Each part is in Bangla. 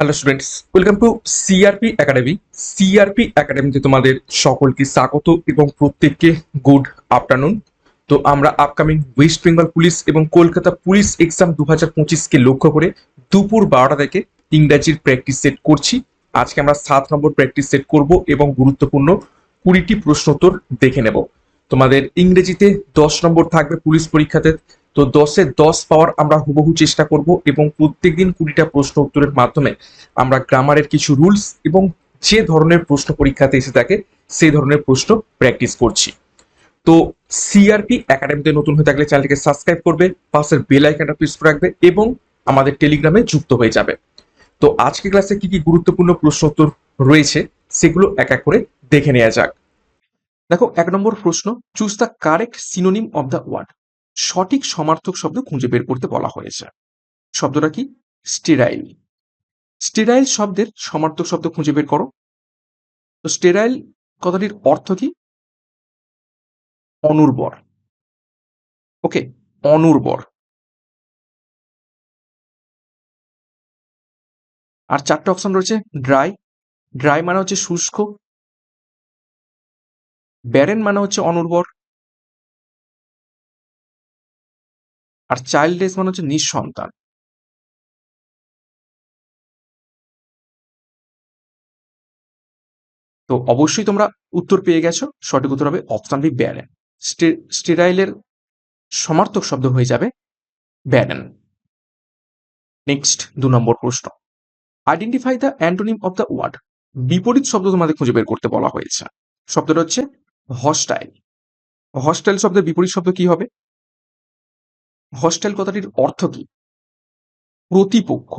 Hello students welcome to CRP academy CRP একাডেমিতে তোমাদের সকলকে স্বাগত এবং প্রত্যেককে গুড আফটারনুন তো আমরা আপকামিং ওয়েস্ট বেঙ্গল পুলিশ এবং কলকাতা পুলিশ এক্সাম দু হাজার পঁচিশকে লক্ষ্য করে দুপুর বারোটা থেকে ইংরাজির প্র্যাকটিস সেট করছি। আজকে আমরা সাত নম্বর প্র্যাকটিস সেট করব এবং গুরুত্বপূর্ণ কুড়িটি প্রশ্নোত্তর দেখে নেব। তোমাদের ইংরেজিতে দশ নম্বর থাকবে পুলিশ পরীক্ষাতে। তো দশে দশ পাওয়ার আমরা হুবহু চেষ্টা করব এবং প্রত্যেকদিন কুড়িটা প্রশ্ন উত্তরের মাধ্যমে আমরা গ্রামারের কিছু রুলস এবং যে ধরনের প্রশ্ন পরীক্ষাতে এসে থাকে, সেই ধরনের প্রশ্ন প্র্যাকটিস করছি। তো সিআরপি একাডেমিতে নতুন হয়ে থাকলে চ্যানেলটিকে সাবস্ক্রাইব করবে, পাশের বেল আইকনটা প্রেস করে রাখবে এবং আমাদের টেলিগ্রামে যুক্ত হয়ে যাবে। তো আজকে ক্লাসে কি কি গুরুত্বপূর্ণ প্রশ্ন উত্তর রয়েছে, সেগুলো এক এক করে দেখে নেওয়া যাক। দেখো, এক নম্বর প্রশ্ন choose the correct synonym of the word সঠিক সমার্থক শব্দ খুঁজে বের করতে বলা হয়েছে। শব্দটা কি? স্টেরাইল। স্টেরাইল শব্দের সমার্থক শব্দ খুঁজে বের করো। তো স্টেরাইল কথাটির অর্থ কি? অনুর্বর। ওকে, অনুর্বর। আর চারটে অপশন রয়েছে, ড্রাই। ড্রাই মানে হচ্ছে শুষ্ক। ব্যারেন মানে হচ্ছে অনুর্বর। আর চাইল্ডলেস মানে হচ্ছে নিঃসন্তান। তো অবশ্যই তোমরা উত্তর পেয়ে গেছো, সঠিক উত্তর হবে অপশন বি ব্যারেন স্টেরাইলের সমার্থক শব্দ হয়ে যাবে ব্যারেন নেক্সট দু নম্বর প্রশ্ন। Identify the antonym of the word বিপরীত শব্দ তোমাদের খুঁজে বের করতে বলা হয়েছে। শব্দটা হচ্ছে হস্টাইল হস্টাইল শব্দের বিপরীত শব্দ কি হবে? হস্টেল কথাটির অর্থ কি? প্রতিপক্ষ।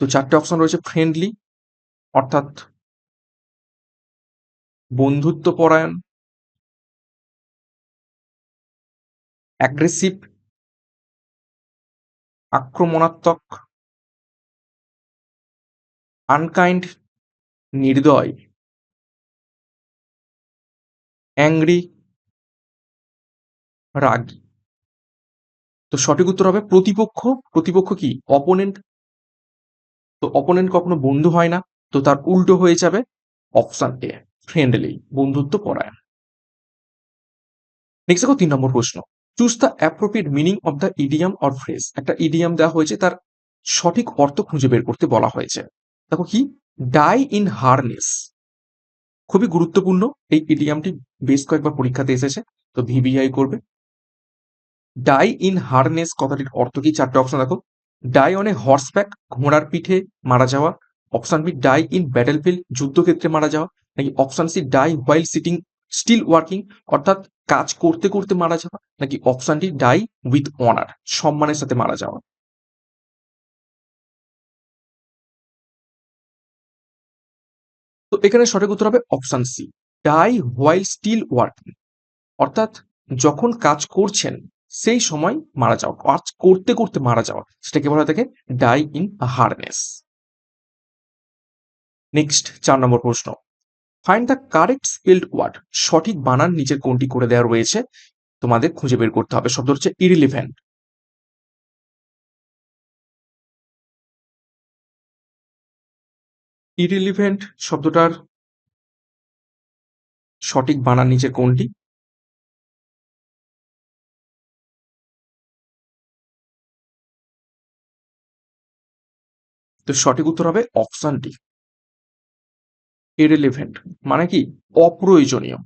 তো চারটে অপশন রয়েছে ফ্রেন্ডলি অর্থাৎ বন্ধুত্ব পরায়ণ অ্যাগ্রেসিভ আক্রমণাত্মক আনকাইন্ড নির্দয়। অ্যাংরি, রাগী। তো সঠিক উত্তর হবে প্রতিপক্ষ। প্রতিপক্ষ কি? অপোনেন্ট তো অপোনেন্ট কখনো বন্ধু হয় না, তো তার উল্টো হয়ে যাবে অপশন এ ফ্রেন্ডলি বন্ধুত্ব পরায়ণ। নেক্সট দেখো তিন নম্বর প্রশ্ন। Choose the appropriate meaning of the idiom or phrase একটা ইডিয়াম দেওয়া হয়েছে, তার সঠিক অর্থ খুঁজে বের করতে বলা হয়েছে। দেখো কি? ডাই ইন হারনেস খুবই গুরুত্বপূর্ণ। এই ইডিয়ামটি বেশ কয়েকবার পরীক্ষাতে এসেছে, তো ভিভিআই করবে। ডাই ইন হারনেস কথাটির অর্থ কি? চারটে অপশন দেখো। ডাই অন হর্সব্যাক ঘোড়ার পিঠে মারা যাওয়া। Option B die in battlefield যুদ্ধক্ষেত্রে মারা যাওয়া। নাকি option C die while sitting still working অর্থাৎ কাজ করতে করতে মারা যাওয়া। নাকি option D die with honour সম্মানের সাথে মারা যাওয়া। তো এখানে সঠিক উত্তর হবে option C die while still working অর্থাৎ যখন কাজ করছেন, সেই সময় মারা যাওয়া, কাজ করতে করতে মারা যাওয়া, সেটাকে বলা থাকে ডাই ইন হারনেস নেক্সট চার নম্বর প্রশ্ন। Find the correct spelled word সঠিক বানান নিচের কোনটি করে দেওয়া রয়েছে, তোমাদের খুঁজে বের করতে হবে। শব্দ হচ্ছে ইরিলিভেন্ট ইরিলিভেন্ট শব্দটার সঠিক বানান নিচে কোনটি? তো সঠিক উত্তর হবে অপশনটি ইরিলিভেন্ট মানে কি? অপ্রয়োজনীয়।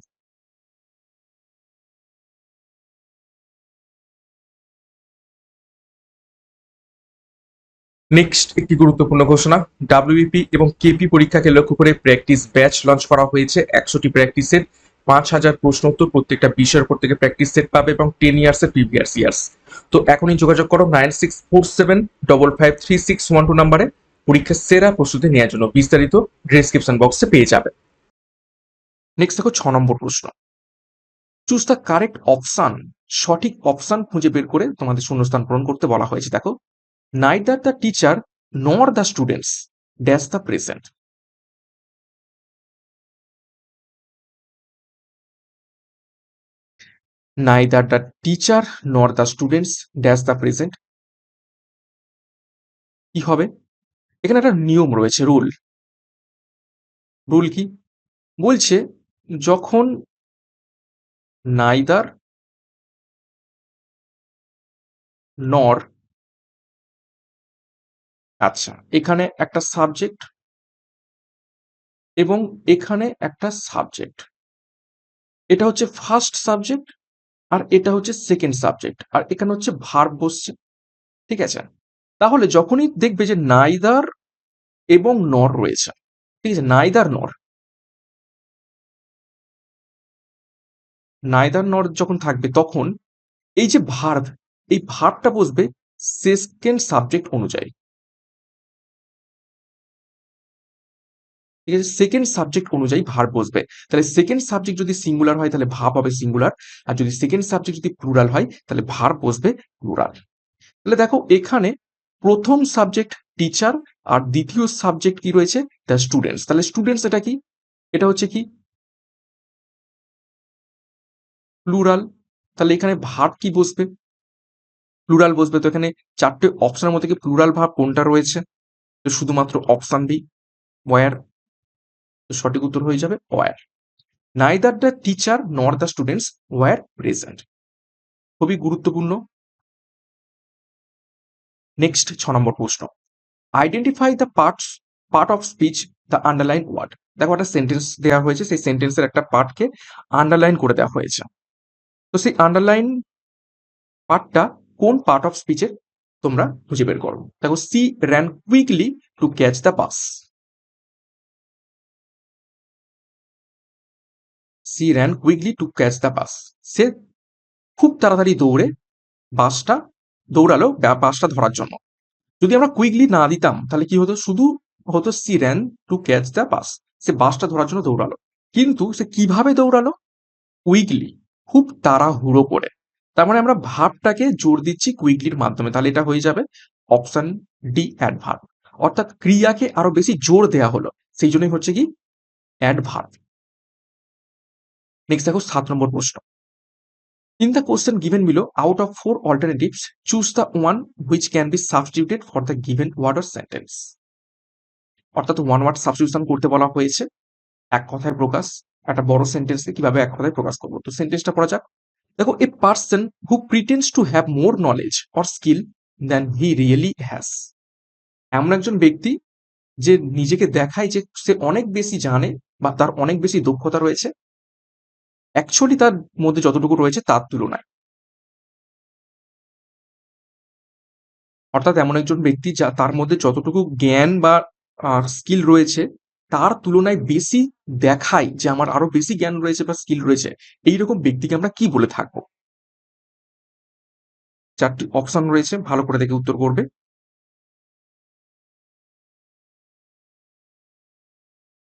নেক্সট একটি গুরুত্বপূর্ণ ঘোষণা। ডাব্লিউপি এবং কেপি পরীক্ষাকে লক্ষ্য করে প্র্যাকটিস ব্যাচ লঞ্চ করা হয়েছে। একশোটি প্র্যাকটিসের পাঁচ হাজার প্রশ্ন উত্তর প্রত্যেকটা বিষয়ের উপর থেকে প্র্যাকটিস সেট পাবে এবং টেন ইয়ার্সের প্রিভিয়াস ইয়ার্স তো এখনই যোগাযোগ করো nine six four seven double five three six one two নাম্বারে। পরীক্ষার সেরা প্রস্তুতি নেওয়ার জন্য বিস্তারিত ডিসক্রিপশন বক্সে পেয়ে যাবে। নেক্সট দেখো ছ নম্বর প্রশ্ন। চুজ দ্য কারেক্ট অপশন সঠিক অপশন খুঁজে বের করে তোমাদের শূন্যস্থান পূরণ করতে বলা হয়েছে। দেখো neither the teacher nor the students dash the present neither the teacher nor the students. Dash the present. কি হবে? এখানে একটা নিয়ম রয়েছে, রুল। রুল কি? বলছে, যখন নাইদার নর আচ্ছা এখানে একটা সাবজেক্ট এবং এখানে একটা সাবজেক্ট এটা হচ্ছে ফার্স্ট সাবজেক্ট আর এটা হচ্ছে সেকেন্ড সাবজেক্ট আর এখানে হচ্ছে ভার্ব বসছে, ঠিক আছে? তাহলে যখনই দেখবে যে নাইদার এবং নর রয়েছে, ঠিক আছে? নাইদার নর নাইদার নর যখন থাকবে তখন এই যে ভার্ব এই ভার্বটা বসবে সেকেন্ড সাবজেক্ট অনুযায়ী। ঠিক আছে? সেকেন্ড সাবজেক্ট অনুযায়ী ভার বসবে। তাহলে সেকেন্ড সাবজেক্ট যদি সিঙ্গুলার হয়, তাহলে ভাব হবে সিঙ্গুলার আর যদি সেকেন্ড সাবজেক্ট যদি প্লুরাল হয়, তাহলে ভার বসবে প্লুরাল তাহলে দেখো, এখানে প্রথম সাবজেক্ট টিচার আর দ্বিতীয় সাবজেক্ট কি রয়েছে? দ্য স্টুডেন্টস তাহলে স্টুডেন্টস এটা কি? এটা হচ্ছে কি? প্লুরাল তাহলে এখানে ভার্ব কি বসবে? প্লুরাল বসবে। তো এখানে চারটে অপশনের মধ্যে কি প্লুরাল ভাব কোনটা রয়েছে? তো শুধুমাত্র অপশন বি ওয়ার তো সঠিক উত্তর হয়ে যাবে were neither the teacher nor the students were present খুবই গুরুত্বপূর্ণ। নেক্সট ছ নম্বর প্রশ্ন। Identify the parts part of speech the underline word দেখো একটা সেন্টেন্স দেওয়া হয়েছে, সেই সেন্টেন্সের একটা পার্টকে আন্ডারলাইন করে দেওয়া হয়েছে। তো সেই আন্ডারলাইন পার্টটা কোন পার্ট অফ স্পিচের তোমরা খুঁজে বের করো? দেখো she ran quickly to catch the bus she ran quickly to catch the bus সে খুব তাড়াতাড়ি দৌড়ে বাসটা দৌড়ালো বাসটা ধরার জন্য। যদি আমরা কুইকলি না দিতাম, তাহলে কি হতো? শুধু হতো she ran to catch the bus সে বাসটা ধরার জন্য দৌড়ালো। কিন্তু সে কীভাবে দৌড়ালো? কুইকলি খুব তাড়াহুড়ো করে। তার মানে আমরা ভাবটাকে জোর দিচ্ছি কুইকলির মাধ্যমে। তাহলে এটা হয়ে যাবে অপশন ডি অ্যাডভার্ব অর্থাৎ ক্রিয়াকে আরও বেশি জোর দেয়া হলো। সেই জন্যই হচ্ছে কি? অ্যাডভার্ব নেক্সট দেখো সাত নম্বর প্রশ্ন। In the question given below out of four alternatives choose the one which can be substituted for the given word or sentence অর্থাৎ ওয়ান ওয়ার্ড সাবস্টিটিউশন করতে বলা হয়েছে। এক কথায় প্রকাশ, একটা বড় সেন্টেন্সকে কীভাবে এক কথায় প্রকাশ করব? তো সেন্টেন্সটা পড়া যাক। দেখো a person who pretends to have more knowledge or skill than he really has এমন একজন ব্যক্তি যে নিজেকে দেখায় যে সে অনেক বেশি জানে বা তার অনেক বেশি দক্ষতা রয়েছে অ্যাকচুয়ালি তার মধ্যে যতটুকু রয়েছে তার তুলনায়। অর্থাৎ এমন একজন ব্যক্তি যা তার মধ্যে যতটুকু জ্ঞান বা স্কিল রয়েছে, তার তুলনায় বেশি দেখায় যে আমার আরও বেশি জ্ঞান রয়েছে বা স্কিল রয়েছে। এইরকম ব্যক্তিকে আমরা কি বলে থাকব? চারটি অপশন রয়েছে, ভালো করে দেখে উত্তর করবে।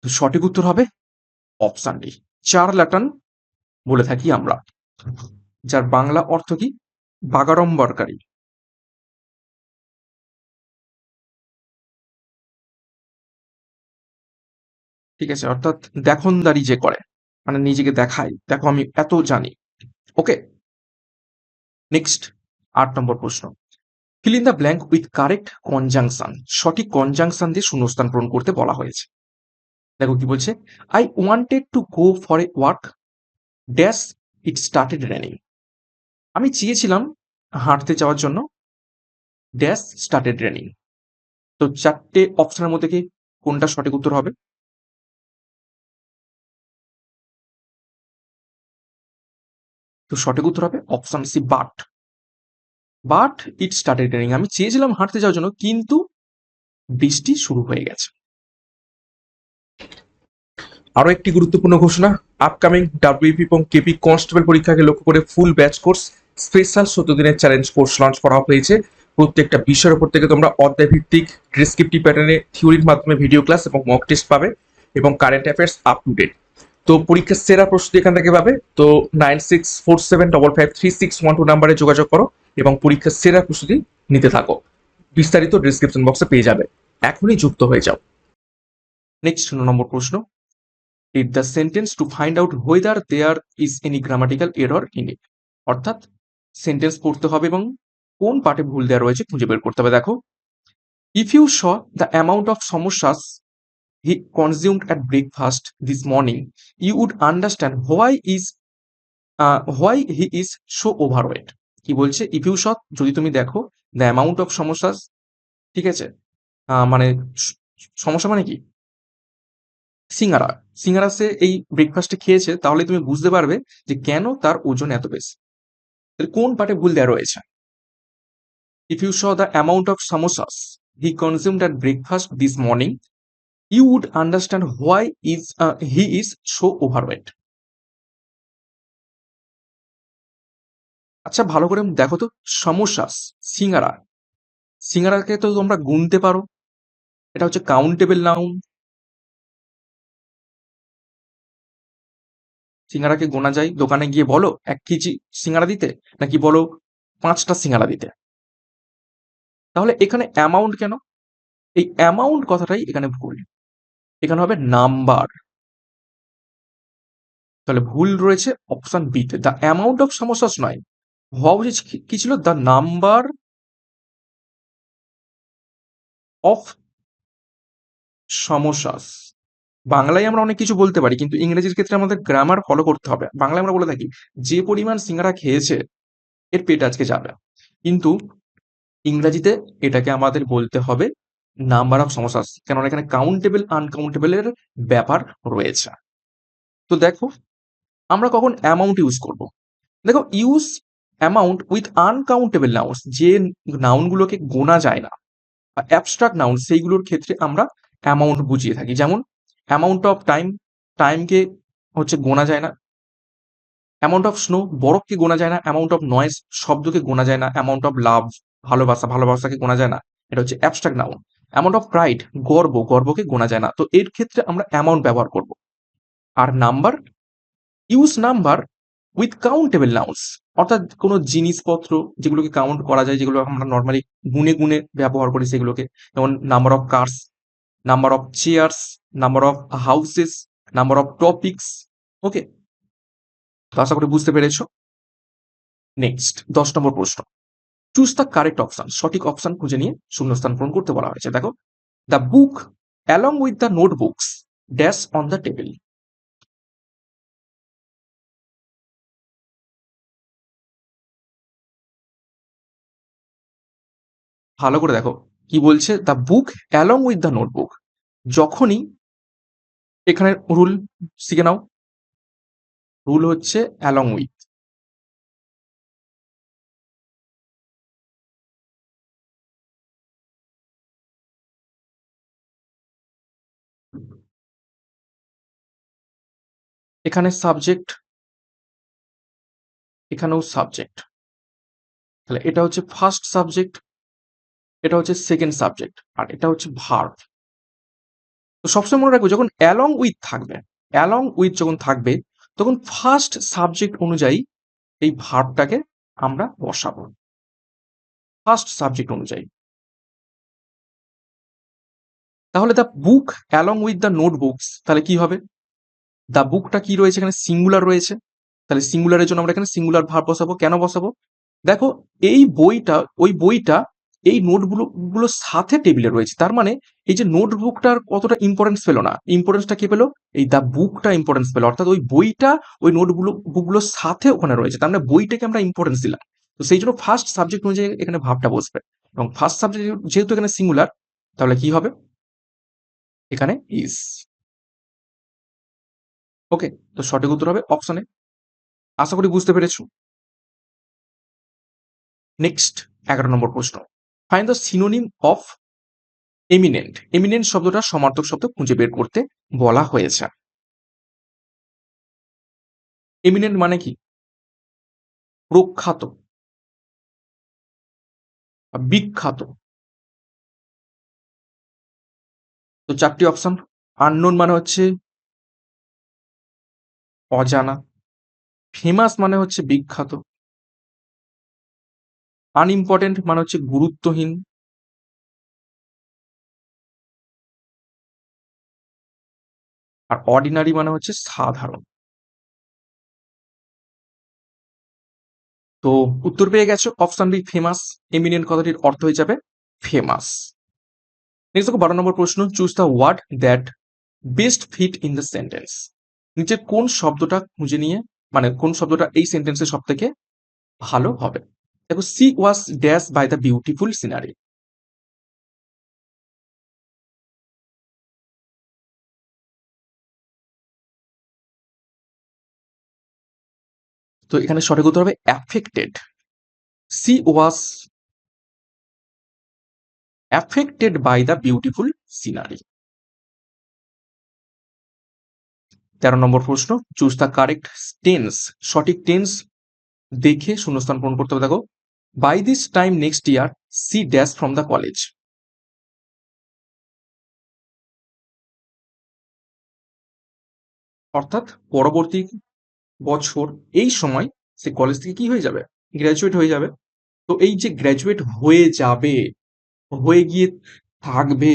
সঠিক উত্তর হবে অপশন ডি চার ল্যাটন বলে থাকি আমরা। যার বাংলা অর্থ কি? বাগাড়ম্বরকারী। ঠিক আছে, অর্থাৎ দেখনদারি যে করে মানে নিজেকে দেখায়, দেখো আমি এত জানি। ওকে? নেক্সট, আট নম্বর প্রশ্ন। Fill in the blank with correct conjunction সঠিক কনজাংশন দিয়ে শূন্যস্থান পূরণ করতে বলা হয়েছে। দেখো কি বলছে I wanted to go for a walk dash it started raining আমি চেয়েছিলাম হাঁটতে যাওয়ার জন্য। ড্যাশ স্টার্টেড রেনিং তো চারটে অপশনের মধ্যে কি কোনটা সঠিক উত্তর হবে? তো সঠিক উত্তর হবে option C but but it started raining আমি চেয়েছিলাম হাঁটতে যাওয়ার জন্য, কিন্তু বৃষ্টি শুরু হয়ে গেছে। আরও একটি গুরুত্বপূর্ণ ঘোষণা আপকামিং ডাব্লিউপি এবং কেপি কনস্টেবল পরীক্ষাকে লক্ষ্য করে ফুল ব্যাচ কোর্স স্পেশাল সত্য দিনের চ্যালেঞ্জ কোর্স লঞ্চ করা হয়েছে। প্রত্যেকটা বিষয়ের উপর থেকে তোমরা অধ্যায় ভিত্তিক ডেসক্রিপটিভ প্যাটার্নে থিওরির মাধ্যমে ভিডিও ক্লাস এবং মক টেস্ট পাবে এবং current affairs up to date তো পরীক্ষার সেরা প্রস্তুতি এখান থেকে পাবে। তো nine six four seven double five three six one two নাম্বারে যোগাযোগ করো এবং পরীক্ষার সেরা প্রস্তুতি নিতে থাকো। বিস্তারিত ডিসক্রিপশন বক্সে পেয়ে যাবে। এখনই যুক্ত হয়ে যাও। নেক্সট নম্বর প্রশ্ন। Read the sentence to find out whether there is any grammatical error in it, অর্থাৎ সেন্টেন্স পড়তে হবে এবং কোন পার্টে ভুল দেওয়া রয়েছে খুঁজে বের করতে হবে। দেখো if you saw the amount of samosas he consumed at breakfast this morning you would understand why is why he is so overweight কি বলছে? ইফ ইউ শ যদি তুমি দেখো দ্য অ্যামাউন্ট অফ সমস্যাস ঠিক আছে মানে সমস্যা মানে কি? সিঙ্গারা। সিঙ্গারা সে এই ব্রেকফাস্টে খেয়েছে তাহলে তুমি বুঝতে পারবে যে কেন তার ওজন এত বেশি। কোন পার্টে ভুল দেওয়া রয়েছে? If you saw the amount of samosas he consumed at breakfast this morning would understand why is uh, he is so overweight. আচ্ছা ভালো করে দেখো তো সমস্যা সিঙ্গারা। সিঙ্গারাকে তো তোমরা গুনতে পারো। এটা হচ্ছে কাউন্টেবল নাউন সিঙ্গারাকে গোনা যায়, দোকানে গিয়ে বলো, এক কেজি সিঙ্গারা দিতে? নাকি বলো, পাঁচটা সিঙ্গারা দিতে? তাহলে এখানে অ্যামাউন্ট কেন? এই অ্যামাউন্ট কথাটাই এখানে ভুল। এখানে হবে নাম্বার তাহলে ভুল রয়েছে অপশন বিতে দ্য অ্যামাউন্ট অফ সমস্যাস নয়। হওয়া উচিত কি- ছিল? দ্য নাম্বার অফ সমস্যাস বাংলায় আমরা অনেক কিছু বলতে পারি, কিন্তু ইংরেজির ক্ষেত্রে আমাদের গ্রামার ফলো করতে হবে। বাংলায় আমরা বলে থাকি, যে পরিমাণ সিঙ্গারা খেয়েছে, এর পেট আজকে যাবে। কিন্তু ইংরেজিতে এটাকে আমাদের বলতে হবে নাম্বার অফ সমস্যাস কেননা এখানে কাউন্টেবল আনকাউন্টেবলের ব্যাপার রয়েছে। তো দেখো, আমরা কখন অ্যামাউন্ট ইউজ করব? দেখো use amount with uncountable nouns যে নাউনগুলোকে গোনা যায় না অ্যাবস্ট্রাক্ট নাউন সেইগুলোর ক্ষেত্রে আমরা অ্যামাউন্ট বুঝিয়ে থাকি। যেমন অ্যামাউন্ট অফ টাইম টাইমকে হচ্ছে গোনা যায় না। অ্যামাউন্ট অফ স্নো বরফকে গোনা যায় না। অ্যামাউন্ট অফ নয়েজ শব্দকে গোনা যায় না। অ্যামাউন্ট অফ লাভ ভালোবাসা, ভালোবাসাকে গোনা যায় না। এটা হচ্ছে abstract noun amount of pride গর্ব, গর্বকে গোনা যায় না। তো এর ক্ষেত্রে আমরা অ্যামাউন্ট ব্যবহার করব। আর number use number with countable nouns অর্থাৎ কোনো জিনিসপত্র যেগুলোকে কাউন্ট করা যায়, যেগুলো আমরা নর্মালি গুনে গুনে ব্যবহার করি সেগুলোকে। যেমন number of cars number of chairs number of houses number of topics okay তো আশা করি বুঝতে পেরেছ? নেক্সট দশ নম্বর প্রশ্ন। চুজ দ্য কারেক্ট অপশন সঠিক অপশন খুঁজে নিয়ে শূন্যস্থান পূরণ করতে বলা হয়েছে। দেখো the book along with the notebooks dash on the table ভালো করে দেখো, কি বলছে? The book along with the notebook যখনই এখানে রুল শিখে নাও। রুল হচ্ছে অ্যালং উইথ এখানে সাবজেক্ট এখানেও সাবজেক্ট তাহলে এটা হচ্ছে ফার্স্ট সাবজেক্ট এটা হচ্ছে সেকেন্ড সাবজেক্ট আর এটা হচ্ছে ভার্ব তো সবসময় মনে রাখব, যখন অ্যালং উইথ থাকবে অ্যালং উইথ যখন থাকবে, তখন ফার্স্ট সাবজেক্ট অনুযায়ী এই ভার্বটাকে আমরা বসাবো। ফার্স্ট সাবজেক্ট অনুযায়ী। তাহলে the book along with the notebooks তাহলে কি হবে? দ্য বুকটা কি রয়েছে এখানে? সিঙ্গুলার রয়েছে। তাহলে সিঙ্গুলারের জন্য আমরা এখানে সিঙ্গুলার ভার্ব বসাবো। কেন বসাবো? দেখো, এই বইটা, ওই বইটা এই নোটগুলো সাথে টেবিলে রয়েছে। তার মানে এই যে নোটবুকটার কতটা ইম্পর্টেন্স পেল না ইম্পর্টেন্সটা কি পেল? এই দ্য বুকটা ইম্পর্টেন্স পেল। অর্থাৎ ওই বইটা, ওই নোটগুলো বুকগুলোর সাথে ওখানে রয়েছে। তার মানে বইটাকে আমরা ইম্পর্টেন্স দিলাম। তো সেই জন্য ফার্স্ট সাবজেক্ট অনুযায়ী এখানে ভাবটা বসবে। এবং ফার্স্ট সাবজেক্ট যেহেতু এখানে সিঙ্গুলার তাহলে কি হবে? এখানে ইজ ওকে তো সঠিক উত্তর হবে অপশনে আশা করি বুঝতে পেরেছ। নেক্সট এগারো নম্বর প্রশ্ন। Find the synonym of eminent eminent শব্দটা সমার্থক শব্দ খুঁজে বের করতে বলা হয়েছে। এমিনেন্ট মানে কি? প্রখ্যাত। বিখ্যাত। তো চারটি অপশন আননোন মানে হচ্ছে অজানা। ফেমাস মানে হচ্ছে বিখ্যাত। আনইম্পর্টেন্ট মানে হচ্ছে গুরুত্বহীন। আর অর্ডিনারি মানে হচ্ছে সাধারণ। তো উত্তর পেয়ে গেছো অপশন বি ফেমাস এমিনেন্ট কথাটির অর্থ হয়ে যাবে ফেমাস নেক্সট দেখো, বারো নম্বর প্রশ্ন choose the word that best fit in the sentence নিচে কোন শব্দটা খুঁজে নিয়ে মানে কোন শব্দটা এই সেন্টেন্সে সব থেকে ভালো হবে? দেখো she was dash by the beautiful scenery তো এখানে সঠিক উত্তর হবে affected she was affected by the beautiful scenery তেরো নম্বর প্রশ্ন চুজ দ্য কারেক্ট টেন্স সঠিক টেন্স দেখে শূন্যস্থান পূরণ করতে হবে। দেখো by this time next year she dash from the college অর্থাৎ পরবর্তী বছর, এই সময় সে কলেজ থেকে কি হয়ে যাবে? গ্র্যাজুয়েট হয়ে যাবে। তো এই যে গ্র্যাজুয়েট হয়ে যাবে, হয়ে গিয়ে থাকবে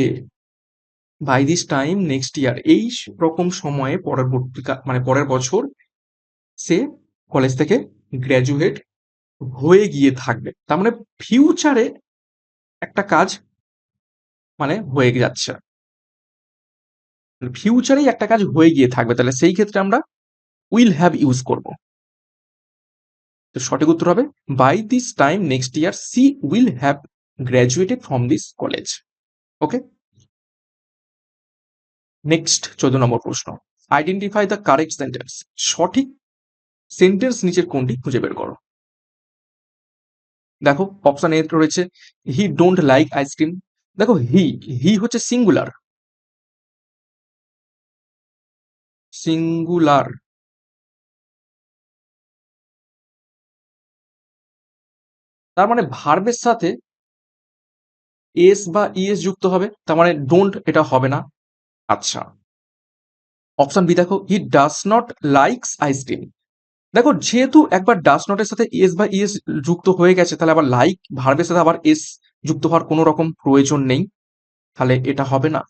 by this time next year এই রকম সময়ে পরবর্তী মানে পরের বছর সে কলেজ থেকে গ্র্যাজুয়েট হয়ে গিয়ে থাকবে। তার মানে ফিউচারে একটা কাজ মানে হয়ে যাচ্ছে। ফিউচারেই একটা কাজ হয়ে গিয়ে থাকবে। তাহলে সেই ক্ষেত্রে আমরা উইল হ্যাভ ইউজ করব। তো সঠিক উত্তর হবে by this time next year she will have graduated from this college okay next চোদ্দ নম্বর প্রশ্ন। আইডেন্টিফাই দ্য কারেক্ট সেন্টেন্স সঠিক সেন্টেন্স নিচের কোনটি খুঁজে বের করো। দেখো অপশন এ রয়েছে হি ডোন্ট লাইক আইসক্রিম দেখো হি হি হচ্ছে সিঙ্গুলার সিঙ্গুলার তার মানে ভার্বের সাথে এস বা ইএস যুক্ত হবে, তার মানে ডোন্ট এটা হবে না। আচ্ছা। অপশন বি দেখো he does not likes ice cream দেখো, যেহেতু একবার ডাস নটের সাথে এস বা ইএস যুক্ত হয়ে গেছে, তাহলে আবার লাইক ভার্বের সাথে আবার এস যুক্ত হওয়ার কোনো রকম প্রয়োজন নেই। তাহলে এটা হবে না।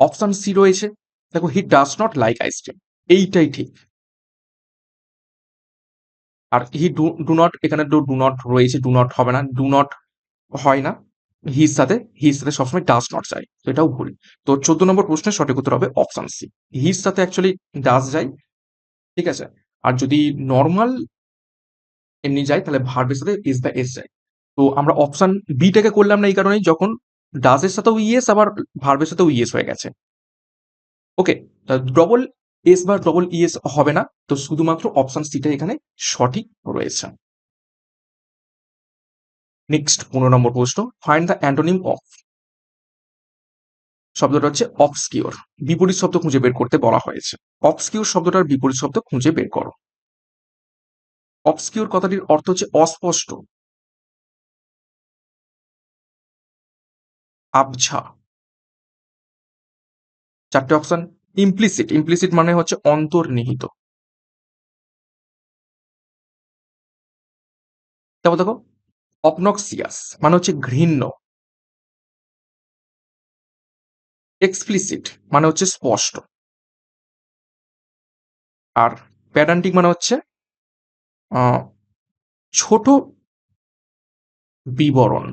অপশন সি রয়েছে। দেখো he does not like ice cream এইটাই ঠিক। আর হি ডু ডু নট এখানে ডু নট রয়েছে ডু নট হবে না। ডু নট হয় না। হির সাথে হির সাথে সবসময় ডাস নট যায়। তো এটাও ভুল। তো চোদ্দ নম্বর প্রশ্নের সঠিক উত্তর হবে অপশন সি হির সাথে অ্যাকচুয়ালি ডাস যায়। ঠিক আছে? আর যদি নর্মাল এমনি যায়, তাহলে ভার্বের সাথে ইস বা এস যায়। তো আমরা অপশন বিটাকে করলাম না এই কারণেই যখন ডাসের সাথেও ইএস আবার ভার্বের সাথেও ইএস হয়ে গেছে। ওকে ডবল এস বা ডবল ইএস হবে না। তো শুধুমাত্র অপশন সিটা এখানে সঠিক রয়েছে। নেক্সট পনেরো নম্বর প্রশ্ন ফাইন্ড দ্য অ্যান্টোনিম অফ শব্দটা হচ্ছে অবস্কিওর বিপরীত শব্দ খুঁজে বের করতে বলা হয়েছে। অবস্কিওর শব্দটার বিপরীত শব্দ খুঁজে বের করো। অবস্কিওর কথাটির অর্থ হচ্ছে অস্পষ্ট। আবছা। চারটে অপশন ইমপ্লিসিট ইমপ্লিসিট মানে হচ্ছে অন্তর্নিহিত। তারপর দেখো অপনক্সিয়াস মানে হচ্ছে ঘৃণ্য। এক্সপ্লিসিট মানে হচ্ছে স্পষ্ট। আর প্যাডান্টিক মানে হচ্ছে ছোট বিবরণ।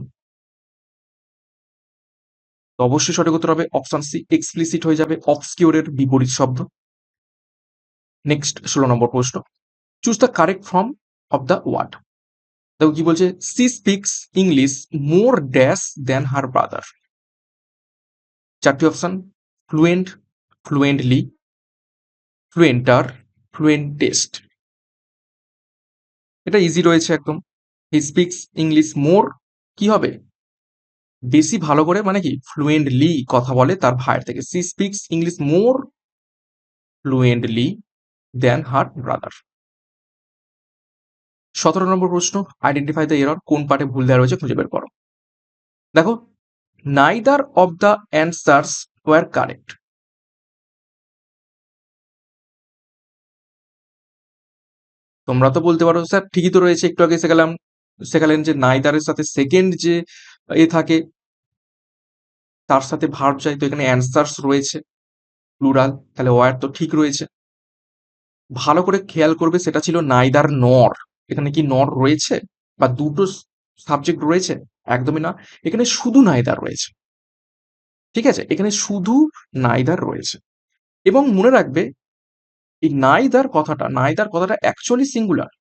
তো অবশ্যই সঠিক উত্তর হবে অপশন সি এক্সপ্লিসিট হয়ে যাবে অবস্কিওরের বিপরীত শব্দ। নেক্সট ষোলো নম্বর প্রশ্ন। Choose the correct form of the word দেখো কি বলছে? She speaks English more dash than her brother চারটি অপশন ফ্লুয়েন্ট ফ্লুয়েন্টলি ফ্লুয়েন্টার ফ্লুয়েন্টেস্ট এটা ইজি রয়েছে একদম। হি স্পিক্স ইংলিশ মোর কি হবে? বেশি ভালো করে মানে কি? ফ্লুয়েন্টলি কথা বলে তার ভাইয়ের থেকে। She speaks English more fluently than her brother সতেরো নম্বর প্রশ্ন আইডেন্টিফাই দ্য এরর কোন পার্টে ভুল দেওয়া রয়েছে খুঁজে বের করো। দেখো neither of the answers were correct তোমরা তো বলতে পারো, স্যার, ঠিকই তো রয়েছে, একটু আগে শেখালাম, শেখালেন যে নাইদারের সাথে সেকেন্ড যে এ থাকে, তার সাথে ভার্ব যায় তো এখানে অ্যান্সার্স রয়েছে প্লুরাল তাহলে ওয়ার তো ঠিক রয়েছে। ভালো করে খেয়াল করবে, সেটা ছিল নাইদার নর এখানে কি নর রয়েছে, বা দুটো সাবজেক্ট রয়েছে? একদমই না। এখানে শুধু নাইদার রয়েছে। ঠিক আছে? এখানে শুধু নাইদার রয়েছে। এবং মনে রাখবে, এই নাইদার কথাটা নাইদার কথাটা অ্যাকচুয়ালি সিঙ্গুলার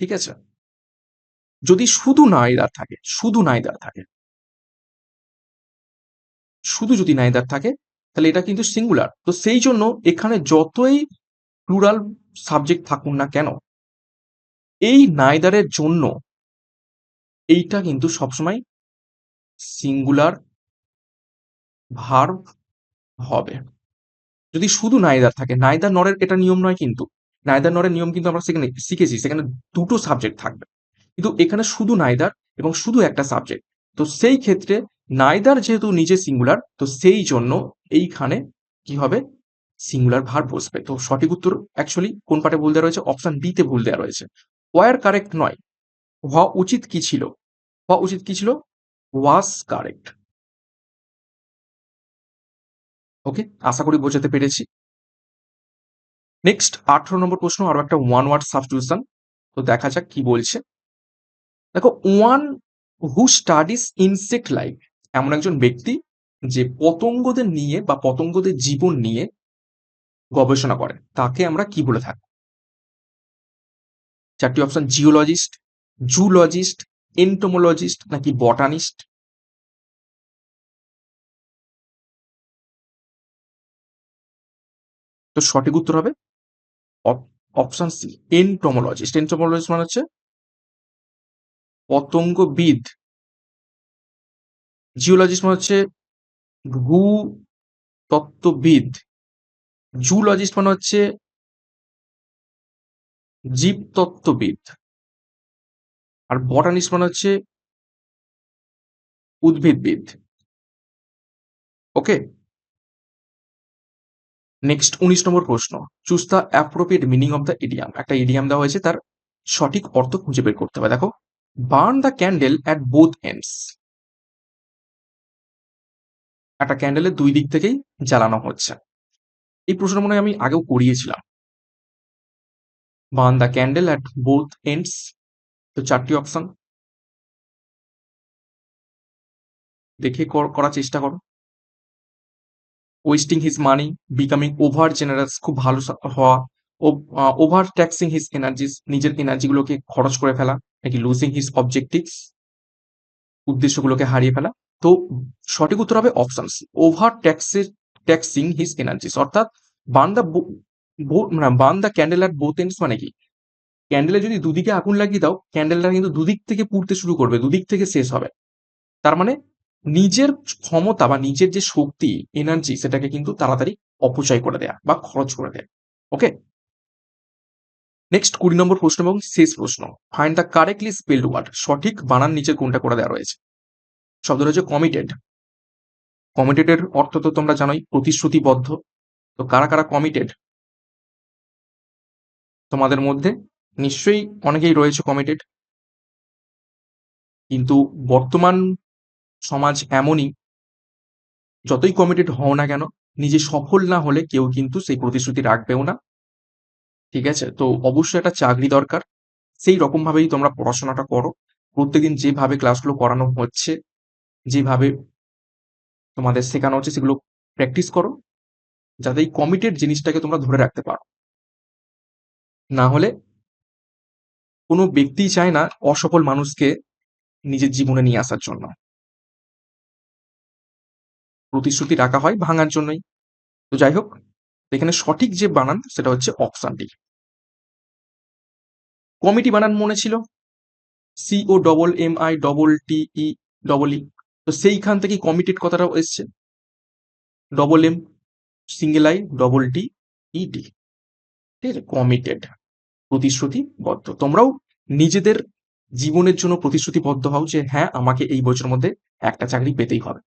ঠিক আছে? যদি শুধু নাইদার থাকে, শুধু নাইদার থাকে, শুধু যদি নাইদার থাকে, তাহলে এটা কিন্তু সিঙ্গুলার তো সেই জন্য এখানে যতই প্লুরাল সাবজেক্ট থাকুন না কেন এই নাইদারের জন্য এইটা কিন্তু সবসময় সিঙ্গুলার ভার্ব হবে। যদি শুধু নাইদার থাকে, নাইদার নরের এটা নিয়ম নয় কিন্তু, নাইদার নরের নিয়ম কিন্তু আমরা সেখানে শিখেছি, সেখানে দুটো সাবজেক্ট থাকবে। কিন্তু এখানে শুধু নাইদার এবং শুধু একটা সাবজেক্ট তো সেই ক্ষেত্রে নাইদার যেহেতু নিজে সিঙ্গুলার তো সেই জন্য এইখানে কি হবে? সিঙ্গুলার ভার বসবে। তো সঠিক উত্তর অ্যাকচুয়ালি কোন পার্টে ভুল দেওয়া রয়েছে? অপশন বি তে ভুল দেওয়া রয়েছে। ওয়ার কারেক্ট নয়। হওয়া উচিত কি ছিল? হওয়া উচিত কি ছিল? ওয়াস কারেক্ট ওকে আশা করি বোঝাতে পেরেছি। নেক্সট আঠারো নম্বর প্রশ্ন, আরও একটা ওয়ান ওয়ার্ড সাবস্টিটিউশন তো দেখা যাক কি বলছে। দেখো one who studies insect life এমন একজন ব্যক্তি যে পতঙ্গদের নিয়ে বা পতঙ্গদের জীবন নিয়ে গবেষণা করে। তাকে আমরা কি বলে থাকি? চারটি অপশন জিওলজিস্ট জুলজিস্ট এন্টোমোলজিস্ট নাকি বটানিস্ট তো সঠিক উত্তর হবে অপশন সি এন্টোমোলজিস্ট এন্টোমোলজিস্ট মানে হচ্ছে পতঙ্গবিদ। জিওলজিস্ট মানে হচ্ছে ভূ তত্ত্ববিদ জুলজিস্ট মানে হচ্ছে জীবতত্ত্ববিদ। আর বটানিস্ট মানে হচ্ছে উদ্ভিদবিদ। ওকে নেক্সট উনিশ নম্বর প্রশ্ন। Choose the appropriate meaning of the idiom একটা ইডিয়াম দেওয়া হয়েছে, তার সঠিক অর্থ খুঁজে বের করতে হবে। দেখো burn the candle at both ends একটা ক্যান্ডেলের দুই দিক থেকেই জ্বালানো হচ্ছে। এই প্রশ্ন মনে হয় আমি আগেও করিয়েছিলাম। Burn the candle at both ends তো চারটি অপশন দেখে কর- করার চেষ্টা করো। Wasting his money becoming over generous খুব ভালো হওয়া। ওভার ট্যাক্সিং হিজ এনার্জিস নিজের এনার্জিগুলোকে খরচ করে ফেলা, নাকি লুজিং হিজ অবজেক্টিভস উদ্দেশ্যগুলোকে হারিয়ে ফেলা। তো সঠিক উত্তর হবে অপশন ওভার ট্যাক্সের ট্যাক্সিং হিজ এনার্জিস অর্থাৎ বান দ্য মানে burn the candle at both ends মানে কি? ক্যান্ডেলে যদি দুদিকে আগুন লাগিয়ে দাও ক্যান্ডেলটা কিন্তু দুদিক থেকে পুড়তে শুরু করবে, দুদিক থেকে শেষ হবে। তার মানে নিজের ক্ষমতা বা নিজের যে শক্তি এনার্জি সেটাকে কিন্তু তাড়াতাড়ি অপচয় করে দেয়া বা খরচ করে দেয়া। ওকে নেক্সট কুড়ি নম্বর প্রশ্ন এবং শেষ প্রশ্ন। Find the correctly spelled word সঠিক বানান নিচে কোনটা করে দেওয়া রয়েছে? শব্দটা হচ্ছে কমিটেড কমিটেডের অর্থ তো তোমরা জানোই, প্রতিশ্রুতিবদ্ধ। তো কারা কারা কমিটেড তোমাদের মধ্যে নিশ্চয়ই অনেকেই রয়েছে কমিটেড কিন্তু বর্তমান সমাজ এমনই, যতই কমিটেড হও না কেন, নিজে সফল না হলে কেউ কিন্তু সেই প্রতিশ্রুতি রাখবেও না। ঠিক আছে? তো অবশ্যই একটা চাকরি দরকার। সেই রকম ভাবেই তোমরা পড়াশোনাটা করো। প্রত্যেকদিন যেভাবে ক্লাসগুলো করানো হচ্ছে, যেভাবে তোমাদের শেখানো হচ্ছে, সেগুলো প্র্যাকটিস করো। যাতে এই কমিটেড জিনিসটাকে তোমরা ধরে রাখতে পারো। না হলে কোনো ব্যক্তি চায় না অসফল মানুষকে নিজের জীবনে নিয়ে আসার জন্য। প্রতিশ্রুতি রাখা হয় ভাঙার জন্যই। তো যাই হোক, এখানে সঠিক যে বানান সেটা হচ্ছে অপশন ডি কমিটি বানান মনে ছিল? C O double M I double T E double E তো সেইখান থেকে কমিটেড কথাটাও এসছে। Double M single I double T E D ঠিক আছে? কমিটেড প্রতিশ্রুতিবদ্ধ। তোমরাও নিজেদের জীবনের জন্য প্রতিশ্রুতিবদ্ধ হও যে হ্যাঁ আমাকে এই বছরের মধ্যে একটা চাকরি পেতেই হবে।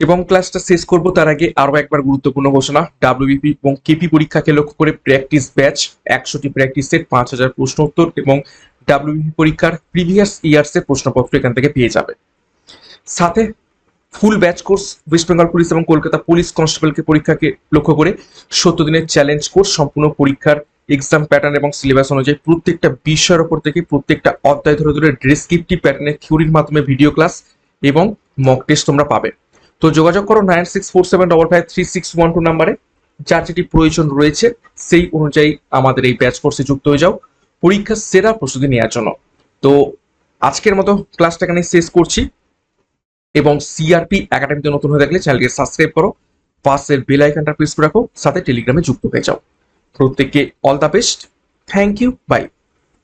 এবং ক্লাসটা শেষ করব তার আগে আরও একবার গুরুত্বপূর্ণ ঘোষণা। ডাব্লিউবিপি এবং কেপি পরীক্ষাকে লক্ষ্য করে প্র্যাকটিস ব্যাচ একশোটি প্র্যাকটিস সেট পাঁচ হাজার প্রশ্ন উত্তর এবং ডাব্লিউবিপি পরীক্ষার প্রিভিয়াস ইয়ার্স এর প্রশ্নপত্র এখান থেকে পেয়ে যাবে। সাথে full batch course West Bengal police এবং কলকাতা পুলিশ কনস্টেবলকে পরীক্ষাকে লক্ষ্য করে সত্তর দিনের চ্যালেঞ্জ কোর্স সম্পূর্ণ পরীক্ষার এক্সাম প্যাটার্ন এবং সিলেবাস অনুযায়ী প্রত্যেকটা বিষয়ের ওপর থেকে প্রত্যেকটা অধ্যায় ধরে ধরে ডেসক্রিপটিভ প্যাটার্নের থিওরির মাধ্যমে ভিডিও ক্লাস এবং মক টেস্ট তোমরা পাবে। তো যোগাযোগ করো nine six four seven double five three six one two নাম্বারে যার যেটি প্রয়োজন রয়েছে, সেই অনুযায়ী আমাদের এই ব্যাচ কোর্সে যুক্ত হয়ে যাও। পরীক্ষার সেরা প্রস্তুতি নেওয়ার জন্য। তো আজকের মতো ক্লাসটা এখানে শেষ করছি। এবং সিআরপি একাডেমিতে নতুন হয়ে থাকলে চ্যানেলকে সাবস্ক্রাইব করো। পাশের বেল আইকনটা প্রেস করে রাখো, সাথে টেলিগ্রামে যুক্ত হয়ে যাও। প্রত্যেককে all the best thank you bye